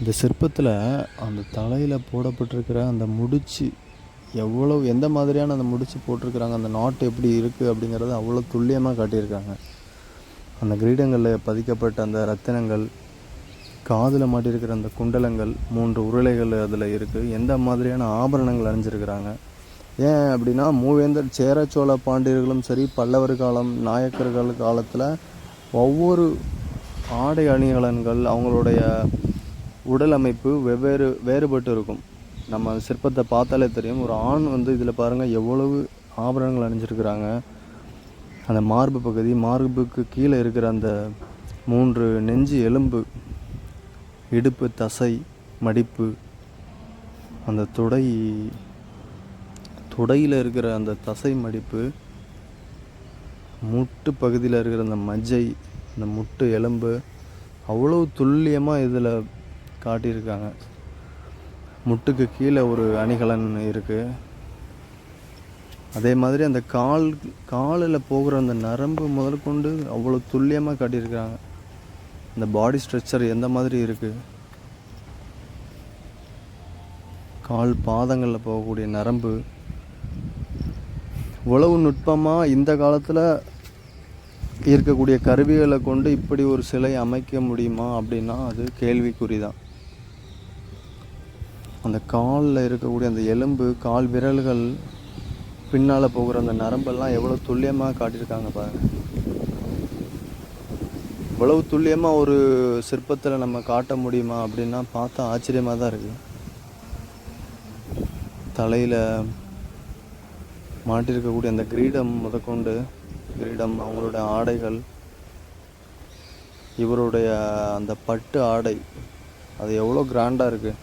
இந்த சிற்பத்தில் அந்த தலையில் போடப்பட்டிருக்கிற அந்த முடிச்சு எவ்வளோ எந்த மாதிரியான அந்த முடிச்சு போட்டிருக்கிறாங்க அந்த நாட்டு எப்படி இருக்குது அப்படிங்கிறத அவ்வளோ துல்லியமாக காட்டியிருக்காங்க. அந்த கிரீடங்களில் பதிக்கப்பட்ட அந்த ரத்தினங்கள் காதில் மாட்டியிருக்கிற அந்த குண்டலங்கள் மூன்று உருளைகள் அதில் இருக்குது எந்த மாதிரியான ஆபரணங்கள் அணிஞ்சிருக்கிறாங்க? ஏன் அப்படின்னா மூவேந்தர் சேர சோழ பாண்டியர்களும் சரி பல்லவர் காலம் நாயக்கர்கள் காலத்தில் ஒவ்வொரு ஆடை அணிகலன்கள் அவங்களுடைய உடல் அமைப்பு வெவ்வேறு வேறுபட்டு இருக்கும் நம்ம சிற்பத்தை பார்த்தாலே தெரியும். ஒரு ஆண் வந்து இதில் பாருங்கள் எவ்வளவு ஆபரணங்கள் அணிஞ்சிருக்கிறாங்க. அந்த மார்பு பகுதி மார்புக்கு கீழே இருக்கிற அந்த மூன்று நெஞ்சு எலும்பு இடுப்பு தசை மடிப்பு அந்த துடை துடையில் இருக்கிற அந்த தசை மடிப்பு முட்டு பகுதியில் இருக்கிற அந்த மஜ்ஜை அந்த முட்டு எலும்பு அவ்வளோ துல்லியமாக இதில் காட்டியிருக்காங்க. முட்டுக்கு கீழே ஒரு அணிகலன் இருக்குது அதே மாதிரி அந்த கால் காலில் போகிற அந்த நரம்பு முதற்கொண்டு அவ்வளோ துல்லியமாக காட்டியிருக்காங்க. அந்த பாடி ஸ்ட்ரக்சர் எந்த மாதிரி இருக்குது கால் பாதங்களில் போகக்கூடிய நரம்பு. உழவு நுட்பமாக இந்த காலத்தில் இருக்கக்கூடிய கருவிகளை கொண்டு இப்படி ஒரு சிலை அமைக்க முடியுமா அப்படின்னா அது கேள்விக்குறி தான். அந்த காலில் இருக்கக்கூடிய அந்த எலும்பு கால் விரல்கள் பின்னால் போகிற அந்த நரம்பெல்லாம் எவ்வளோ துல்லியமாக காட்டியிருக்காங்க பாருங்க. இவ்வளவு துல்லியமாக ஒரு சிற்பத்தில் நம்ம காட்ட முடியுமா அப்படின்னா பார்த்தா ஆச்சரியமாக தான் இருக்குது தலையில் மாட்டிருக்கக்கூடிய அந்த கிரீடம் முதற்கொண்டு கிரீடம் அவங்களுடைய ஆடைகள் இவருடைய அந்த பட்டு ஆடை அது எவ்வளோ கிராண்டாக இருக்குது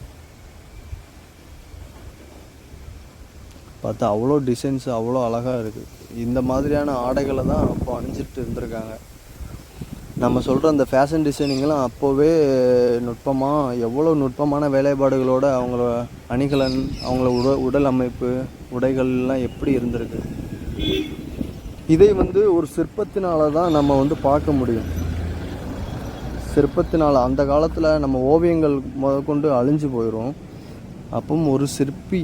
பார்த்தா அவ்வளோ டிசைன்ஸ் அவ்வளோ அழகாக இருக்குது இந்த மாதிரியான ஆடைகளை தான் அப்போ அணிஞ்சிட்டு இருந்திருக்காங்க. நம்ம சொல்கிற அந்த ஃபேஷன் டிசைனிங்லாம் அப்போவே நுட்பமாக எவ்வளோ நுட்பமான வேலைப்பாடுகளோட அவங்கள அணிகலன் அவங்கள உட உடல் அமைப்பு உடைகள்லாம் எப்படி இருந்திருக்கு. இதை வந்து ஒரு சிற்பத்தினால தான் நம்ம வந்து பார்க்க முடியும். சிற்பத்தினால் அந்த காலத்தில் நம்ம ஓவியங்கள் முதற்கொண்டு அழிஞ்சு போயிடும் அப்பவும் ஒரு சிற்பி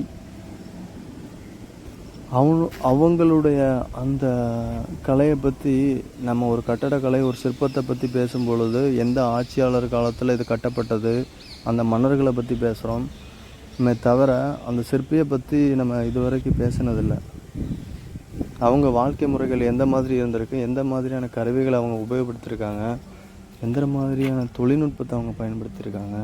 அவங்க அவங்களுடைய அந்த கலையை பற்றி நம்ம ஒரு கட்டடக்கலை ஒரு சிற்பத்தை பற்றி பேசும் பொழுது எந்த ஆட்சியாளர் காலத்தில் இது கட்டப்பட்டது அந்த மன்னர்களை பற்றி பேசுகிறோம் மே தவிர அந்த சிற்பியை பற்றி நம்ம இதுவரைக்கும் பேசினதில்லை. அவங்க வாழ்க்கை முறைகள் எந்த மாதிரி இருந்திருக்கு எந்த மாதிரியான கருவிகளை அவங்க உபயோகப்படுத்தியிருக்காங்க எந்த மாதிரியான தொழில்நுட்பத்தை அவங்க பயன்படுத்தியிருக்காங்க